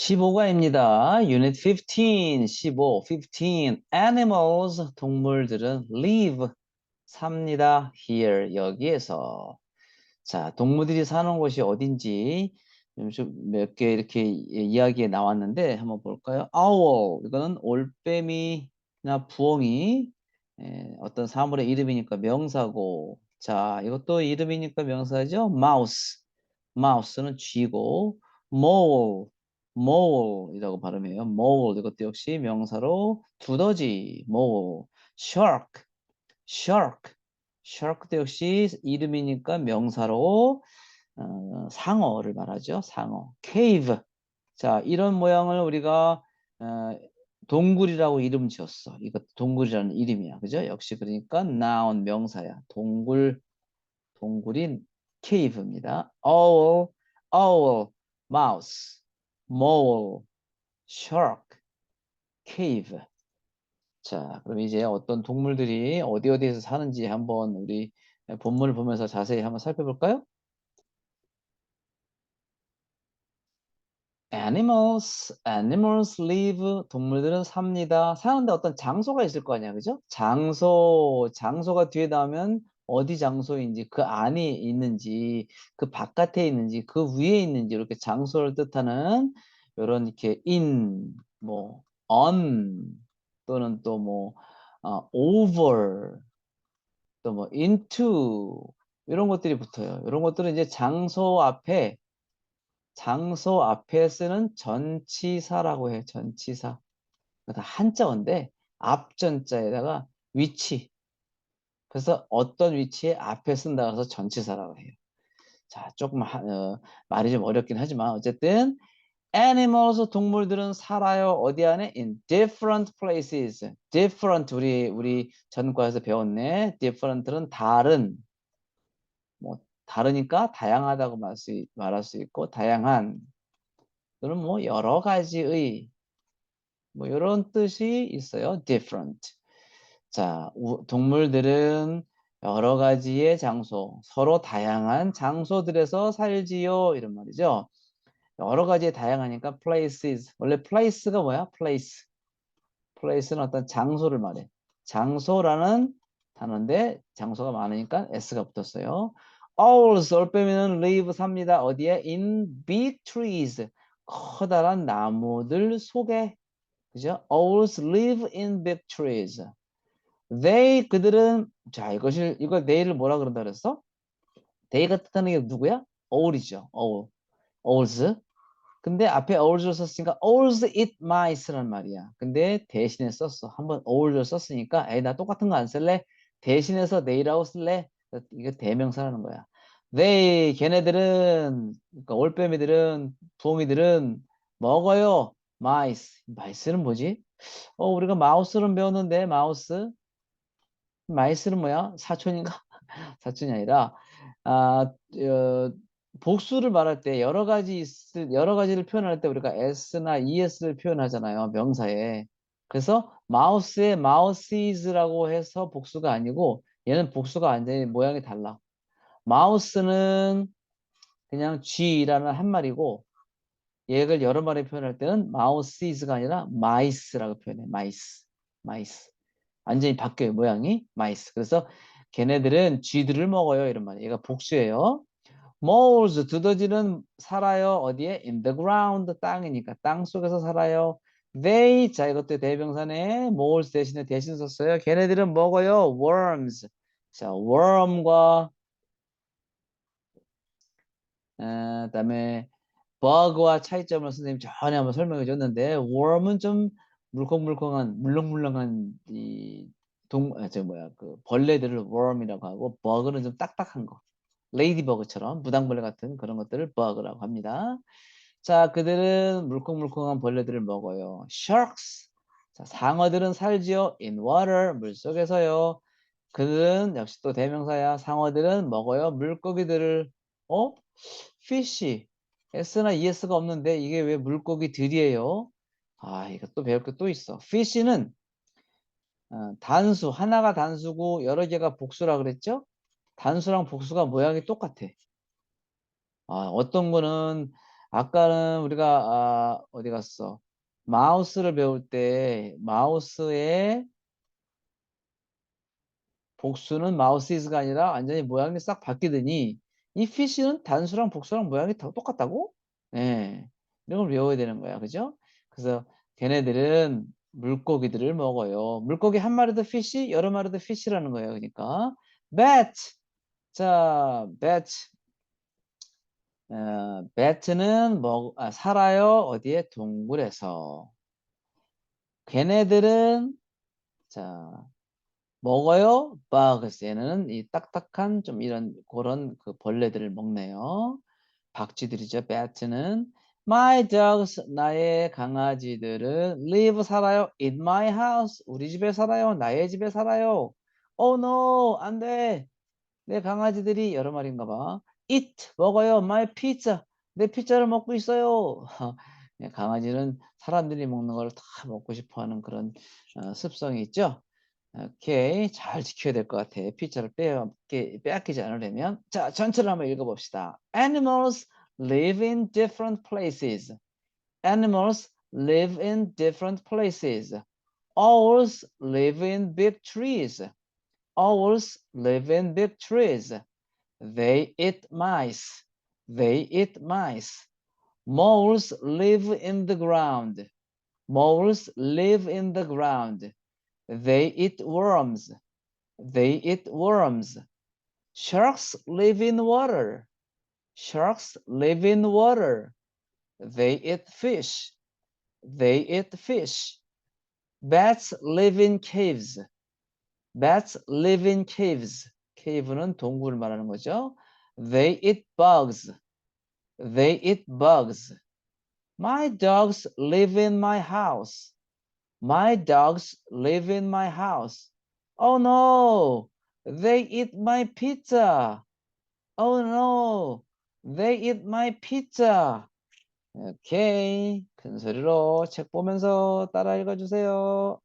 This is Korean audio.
15과입니다. Unit 15, 15, 15. Animals, 동물들은 live, 삽니다. Here, 여기에서. 자, 동물들이 사는 곳이 어딘지 몇 개 이렇게 이야기에 나왔는데 한번 볼까요? Owl, 이거는 올빼미나 부엉이, 에, 어떤 사물의 이름이니까 명사고. 자, 이것도 이름이니까 명사죠? Mouse, mouse는 쥐고, mole, mole이라고 발음해요. mole 이것도 역시 명사로 두더지, mole, shark, shark, shark도 역시 이름이니까 명사로 어, 상어를 말하죠. 상어, cave. 자, 이런 모양을 우리가 어, 동굴이라고 이름 지었어. 이것 동굴이라는 이름이야. 그죠? 역시 그러니까 noun 명사야. 동굴, 동굴인 cave입니다. owl, owl, mouse. Mole, shark, cave. 자, 그럼 이제 어떤 동물들이 어디 어디에서 사는지 한번 우리 본문을 보면서 자세히 한번 살펴볼까요? animals, animals live, 동물들은 삽니다. 사는데 어떤 장소가 있을 거 아니야, 그죠? 장소, 장소가 뒤에 나오면 어디 장소인지, 그 안에 있는지, 그 바깥에 있는지, 그 위에 있는지 이렇게 장소를 뜻하는 이런 이렇게 in, 뭐 on 또는 또뭐 어, over 또 뭐 into 이런 것들이 붙어요. 이런 것들은 이제 장소 앞에 장소 앞에 쓰는 전치사라고 해. 전치사. 다 한자어인데 앞전자에다가 위치. 그래서 어떤 위치에 앞에 쓴다 그래서 전치사라고 해요. 자, 조금 하, 어, 말이 좀 어렵긴 하지만 어쨌든 animals 동물들은 살아요. 어디 안에? in different places. different 우리 우리 전과에서 배웠네. different는 다른 뭐 다르니까 다양하다고 말할 수, 말할 수 있고 다양한 또는 뭐 여러 가지의 뭐 이런 뜻이 있어요. different. 자, 동물들은 여러 가지의 장소, 서로 다양한 장소들에서 살지요. 이런 말이죠. 여러 가지 다양하니까 places. 원래 place가 뭐야? place. place는 어떤 장소를 말해. 장소라는 단어인데 장소가 많으니까 s가 붙었어요. owls, 올빼미는 live 삽니다. 어디에? in big trees. 커다란 나무들 속에. 그죠? owls live in big trees. They 그들은 자 이것을 이걸 they를 뭐라 그런다 그랬어? they가 뜻하는 게 누구야? owl이죠. owl. owls. 근데 앞에 owls를 썼으니까 owls eat mice란 말이야. 근데 대신에 썼어. 한번 owls를 썼으니까 에이 나 똑같은 거 안 쓸래? 대신해서 they라고 쓸래? 이거 대명사라는 거야. they 걔네들은 그러니까 올빼미들은 부엉이들은 먹어요. mice. mice는 뭐지? 어 우리가 마우스는 배웠는데 마우스 마이스는 뭐야? 사촌인가? 사촌이 아니라 아 어, 복수를 말할 때 여러 가지 있을, 여러 가지를 표현할 때 우리가 s나 es를 표현하잖아요. 명사에. 그래서 마우스의 마우시즈라고 해서 복수가 아니고 얘는 복수가 완전히 모양이 달라. 마우스는 그냥 쥐라는 한 말이고 얘를 여러 마리 표현할 때는 마우시즈가 아니라 마이스라고 표현해. 마이스. 마이스. 완전히 바뀌어요. 모양이. 마이스. 그래서 걔네들은 쥐들을 먹어요. 이런 말이에요. 얘가 복수예요. moles 두더지는 살아요 어디에 in the ground 땅이니까 땅 속에서 살아요 they 자 이것도 대명사네 moles 대신에 대신 썼어요 걔네들은 먹어요 worms 자 worm과 어, 그다음에 bug와 차이점을 선생님 전에 한번 설명해 줬는데 worm은 좀 물컹물컹한 물렁물렁한 이 동, 아, 저 뭐야 그 벌레들을 worm이라고 하고 bug는 좀 딱딱한 거 레이디버그처럼 무당벌레 같은 그런 것들을 버그라고 합니다. 자, 그들은 물컹물컹한 벌레들을 먹어요. sharks. 자, 상어들은 살지요. in water. 물 속에서요. 그들은 역시 또 대명사야. 상어들은 먹어요. 물고기들을. 어? fish. s나 es가 없는데 이게 왜 물고기들이에요? 아, 이거 또 배울 게 또 있어. fish는 어, 단수, 하나가 단수고 여러 개가 복수라 그랬죠? 단수랑 복수가 모양이 똑같아. 아, 어떤 거는 아까는 우리가 아, 어디 갔어? 마우스를 배울 때 마우스의 복수는 마우스 이즈가 아니라 완전히 모양이 싹 바뀌더니 이 피쉬는 단수랑 복수랑 모양이 다 똑같다고? 예. 이런 걸 외워야 되는 거야. 그죠? 그래서 걔네들은 물고기들을 먹어요. 물고기 한 마리도 피쉬, 여러 마리도 피쉬라는 거예요. 그러니까 bat. 자, bat. 어, bat는 먹 아, 살아요. 어디에? 동굴에서. 걔네들은 자, 먹어요. bugs. 얘는 이 딱딱한 좀 이런 그런 그 벌레들을 먹네요. 박쥐들이죠. bat는 my dogs 나의 강아지들은 live 살아요. in my house 우리 집에 살아요. 나의 집에 살아요. oh no 안 돼. 내 강아지들이 여러 마리인가 봐. eat 먹어요. my pizza 내 피자를 먹고 있어요. 네, 강아지는 사람들이 먹는 걸 다 먹고 싶어 하는 그런 어, 습성이 있죠. 오케이. 잘 지켜야 될 것 같아. 피자를 빼앗기, 빼앗기지 않으려면. 자, 전체를 한번 읽어봅시다. Animals live in different places. Animals live in different places. Owls live in big trees. Owls live in big trees. They eat mice. They eat mice. Moles live in the ground. Moles live in the ground. They eat worms. They eat worms. Sharks live in water. Sharks live in water. They eat fish. They eat fish. Bats live in caves. Bats live in caves. cave는 동굴을 말하는 거죠. They eat bugs. They eat bugs. My dogs live in my house. My dogs live in my house. Oh no, they eat my pizza. Oh no, they eat my pizza. 오케이. 큰 소리로 책 보면서 따라 읽어주세요.